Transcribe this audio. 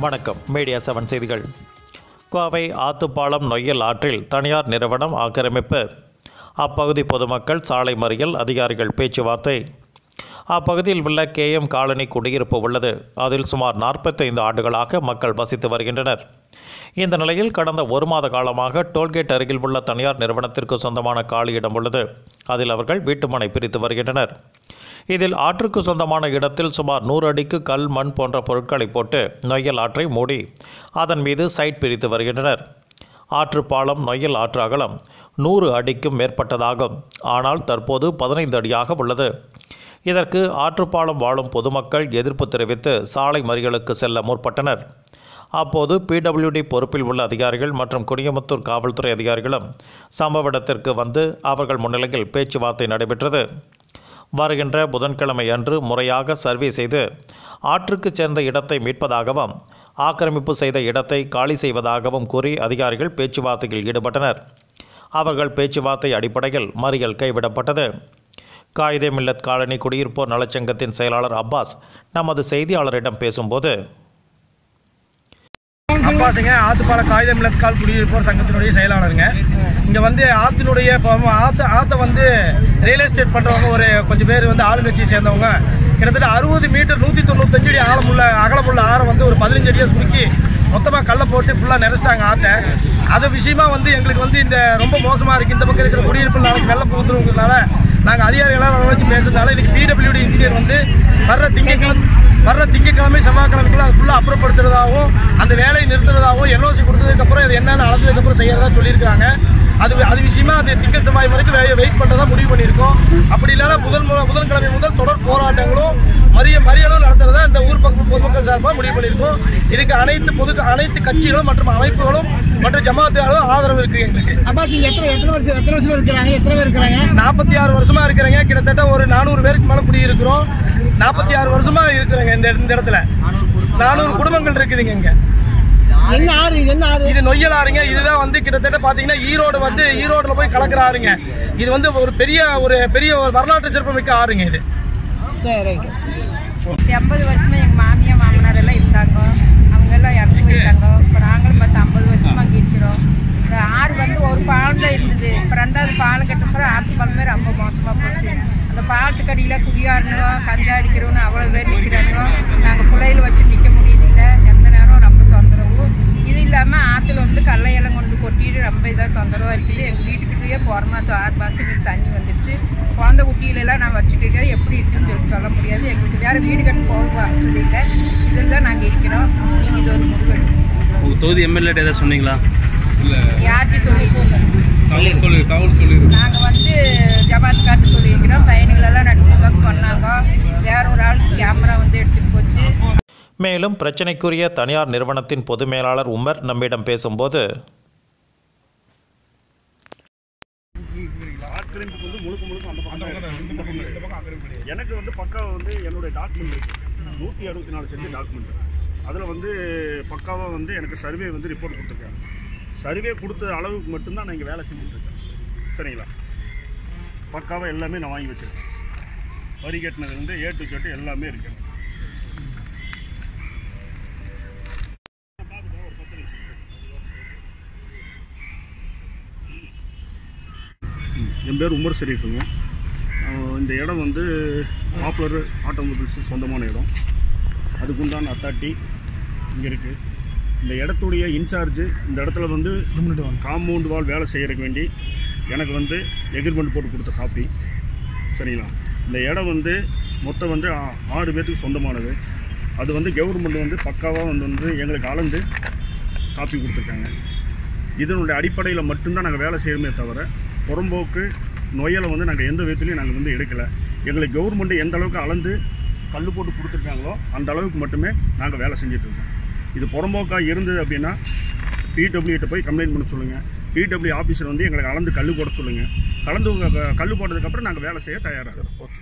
வணக்கம். Media seven செய்திகள். கோவை ஆத்துப்பாலம் நொய்யல் ஆற்றில் தனியார் நிறுவனம் ஆக்கிரமிப்பு. அப்பகுதி பொதுமக்கள் சாலை மறியல் அதிகாரிகள் பேச்சுவார்த்தை. அப்பகுதியில் உள்ள கேஎம் காலனி குடியிருப்பு உள்ளது. அதில் சுமார் நாற்பத்தைந்து ஆண்டுகளாக மக்கள் வசித்து வருகின்றனர். இந்த நிலையில் கடந்த ஒரு மாத காலமாக டோல்கேட் அருகில் உள்ள தனியார் நிறுவனத்திற்கு சொந்தமான காலியிடம் உள்ளது. அதில் அவர்கள் வீட்டுமனை பிரித்து வருகின்றனர். இதில் ஆற்றுக்கு சொந்தமான இடத்தில் சுமார் நூறு அடிக்கு கல் மண் போன்ற பொருட்களை போட்டு நொய்யல் ஆற்றை மூடி அதன் மீது சைட் பிரித்து வருகின்றனர். ஆற்று பாலம் நொய்யல் ஆற்று அகலம் நூறு அடிக்கும் மேற்பட்டதாகும். ஆனால் தற்போது பதினைந்து அடியாக உள்ளது. இதற்கு ஆற்றுப்பாலம் வாழும் பொதுமக்கள் எதிர்ப்பு தெரிவித்து சாலை மறிகளுக்கு செல்ல முற்பட்டனர். அப்போது பிடபிள்யூடி பொறுப்பில் உள்ள அதிகாரிகள் மற்றும் குடியமுத்தூர் காவல்துறை அதிகாரிகளும் சம்பவ இடத்திற்கு வந்து அவர்கள் முன்னிலையில் பேச்சுவார்த்தை நடைபெற்றது. வருகின்ற புதன்கிழமை அன்று முறையாக சர்வே செய்து ஆற்றுக்கு சேர்ந்த இடத்தை மீட்பதாகவும் ஆக்கிரமிப்பு செய்த இடத்தை காலி செய்வதாகவும் கூறி அதிகாரிகள் பேச்சுவார்த்தையில் ஈடுபட்டனர். அவர்கள் பேச்சுவார்த்தை அடிப்படையில் மறியல் கைவிடப்பட்டது. காயிதே மில்லத் காலனி குடியிருப்போர் நலச்சங்கத்தின் செயலாளர் அப்பாஸ் நமது செய்தியாளரிடம் பேசும்போது அப்பாசுங்க ஆத்துப்பால காகிதம் இலக்கால் குடியிருப்போர் சங்கத்தினுடைய செயலாளருங்க. இங்கே வந்து ஆற்றினுடைய இப்போ ஆற்று ஆற்றை வந்து ரியல் எஸ்டேட் பண்ணுறவங்க ஒரு கொஞ்சம் பேர் வந்து ஆளுங்கட்சியை சேர்ந்தவங்க. கிட்டத்தட்ட அறுபது மீட்டர் நூற்றி தொண்ணூத்தஞ்சு அடி ஆழமுள்ள அகலமுள்ள ஆறை வந்து ஒரு பதினஞ்சு அடியாக சுருக்கி மொத்தமாக கல்லை போட்டு ஃபுல்லாக நிறைச்சிட்டாங்க ஆற்றை அது விஷயமா வந்து எங்களுக்கு வந்து இந்த ரொம்ப மோசமாக இருக்குது இந்த பக்கம் இருக்கிற குடியிருப்பு வெள்ளம் புகுந்துருங்கிறதுனால நாங்கள் அதிகாரிகளாக வச்சு பேசுறதுனால இன்னைக்கு பிடபிள்யூடி இன்ஜினியர் வந்து வர்ற திங்கக்கிழமை வர்ற திங்கக்கிழமை செவ்வாய்க்கிழமைக்குள்ள அது ஃபுல்லாக அப்புறப்படுத்துறதாகவும் கொடுத்ததுக்கப்புறம் இது என்னென்ன அளந்ததுக்கப்புறம் செய்யறதா சொல்லியிருக்காங்க அது அது விஷயமா அது திங்கள் செவ்வாய் வரைக்கும் வெயிட் பண்ணுறதா முடிவு பண்ணியிருக்கோம். அப்படி இல்லைன்னா புதன் புதன்கிழமை முதல் தொடர் போராட்டங்களும் மறிய மறியலும் நடத்துறதா இந்த ஊர் பக்கம் பொதுமக்கள் சார்பாக முடிவு பண்ணியிருக்கோம். இதுக்கு அனைத்து பொது அனைத்து கட்சிகளும் மற்றும் அமைப்புகளும் மற்றும் ஜமாத்துகளும் ஆதரவு இருக்கு எங்களுக்கு. அப்பாஸ் இங்க எத்தனை எத்தனை வருஷம் எத்தனை வருஷம் இருக்கிறாங்க? எத்தனை பேர் இருக்கிறாங்க? நாற்பத்தி ஆறு வருஷமா இருக்கிறேங்க. கிட்டத்தட்ட ஒரு நானூறு பேருக்கு மேல குடியிருக்கிறோம். நாற்பத்தி ஆறு வருஷமா இருக்கிறேங்க இந்த இந்த இடத்துல. நானூறு குடும்பங்கள் இருக்குதுங்க இங்க. என்ன ஆறு இது என்ன ஆறு? இது நொய்யல் ஆறுங்க இதுதான் வந்து கிட்டத்தட்ட பாத்தீங்கன்னா ஈரோடு வந்து ஈரோடுல போய் கலக்கிற ஆறுங்க இது வந்து ஒரு பெரிய ஒரு பெரிய வரலாற்று சிறப்புமிக்க ஆறுங்க இது. சரி ரைட்டு எண்பது வருஷமா எங்கள் மாமியா மாமனார் எல்லாம் இருந்தாங்க. அவங்க எல்லாம் இறந்து போயிட்டாங்க. இப்போ நாங்களும் மற்ற ஐம்பது வருஷமா அங்கே இருக்கிறோம் இந்த ஆறு வந்து ஒரு பாலம் தான் இருந்தது. இப்போ ரெண்டாவது பாலம் கட்டப்புறம் ஆற்று பாலமே ரொம்ப மோசமாக போச்சு. அந்த பாலத்துக்கு அடியில் குடியாரனோ கஞ்சா அடிக்கிறோன்னு அவ்வளோ பேர் நிற்கிறாங்க நாங்கள் பிள்ளையில வச்சு நிற்க முடியுதில்ல எந்த நேரம் ரொம்ப தொந்தரவு இது இல்லாமல் ஆற்றுல வந்து கல்லையெல்லாம் கொண்டு வந்து கொட்டிட்டு ரொம்ப இதாக தொந்தரவாக இருக்குது. எங்கள் வீட்டுக்கிட்டேயே போகிற மாதம் ஆறு மாதத்துக்கு தண்ணி வந்துடுச்சு குழந்தை குட்டியிலெல்லாம் நான் வச்சுட்டு இருக்கிறேன் எப்படி இருக்குன்னு சொல்லி சொல்ல முடியாது. எங்களுக்கு வேறு வீடு கட்டு போக வசதி இல்லை. இதில் தான் நாங்கள் இருக்கிறோம். நீங்கள் இது ஒரு முடிவு. உங்கள் தொகுதி எம்எல்ஏ ஏதாவது சொன்னீங்களா? யார்கிட்ட சொல்லி சொல்லுங்கள் சொல்லு தகவல் சொல்லி நாங்கள் வந்து ஜபாத் காட்டு சொல்லியிருக்கிறோம். பையனுங்களெல்லாம் ரெண்டு மூணு சொன்னாங்க. வேற ஒரு ஆள் கேமரா வந்து எடுத்துகிட்டு போச்சு. மேலும் பிரச்சினைக்குரிய தனியார் நிறுவனத்தின் பொது மேலாளர் உமர் நம்மிடம் பேசும்போது ஆக்கிரமிப்பு வந்து முழுக்க முழுக்க அந்த பக்கம் எனக்கு வந்து பக்காவாக வந்து என்னுடைய டாக்குமெண்ட் இருக்கு. நூற்றி அறுபத்தி நாலு செஞ்ச டாக்குமெண்ட் அதில் வந்து பக்காவாக வந்து எனக்கு சர்வே வந்து ரிப்போர்ட் கொடுத்துருக்காங்க. சர்வே கொடுத்த அளவுக்கு மட்டும்தான் நான் இங்கே வேலை செஞ்சுட்டு இருக்கேன். சரிங்களா? பக்காவாக எல்லாமே நான் வாங்கி வச்சிருக்கேன். வரி கட்டினதுலேருந்து ஏ டு ஜெட் எல்லாமே இருக்கு. என் பேர் உமர் ஷெரீஃபுங்க. இந்த இடம் வந்து பாப்புலர் ஆட்டோமொபைல்ஸ் சொந்தமான இடம். அதுக்குண்டான அத்தாட்டி இங்கே இருக்குது இந்த இடத்துடைய இன்சார்ஜ் இந்த இடத்துல வந்து காம்பவுண்ட் வால் வேலை செய்யறதுக்கு வேண்டி எனக்கு வந்து எக்ரிமெண்ட் போட்டு கொடுத்த காப்பி சரிங்களா? இந்த இடம் வந்து மொத்தம் வந்து ஆறு பேர்த்துக்கு சொந்தமானது. அது வந்து கவர்மெண்ட் வந்து பக்காவாக வந்து வந்து எங்களுக்கு அளந்து காப்பி கொடுத்துருக்காங்க. இதனுடைய அடிப்படையில் மட்டும்தான் நாங்கள் வேலை செய்யணுமே தவிர புறம்போக்கு நொயலை வந்து நாங்கள் எந்த விதத்துலையும் நாங்கள் வந்து எடுக்கலை. எங்களுக்கு கவர்மெண்ட்டு எந்த அளவுக்கு அளந்து கல் போட்டு கொடுத்துருக்காங்களோ அந்த அளவுக்கு மட்டுமே நாங்கள் வேலை செஞ்சிட்ருக்கோம் இது புறம்போக்காக இருந்தது அப்படின்னா பிடபிள்யூட்ட போய் கம்ப்ளைண்ட் பண்ண சொல்லுங்கள் பிடபிள்யூ ஆஃபீஸர் வந்து எங்களுக்கு அளந்து கல் போட சொல்லுங்கள் கலந்து கல் போட்டதுக்கப்புறம் நாங்கள் வேலை செய்ய தயாராக ஓகே.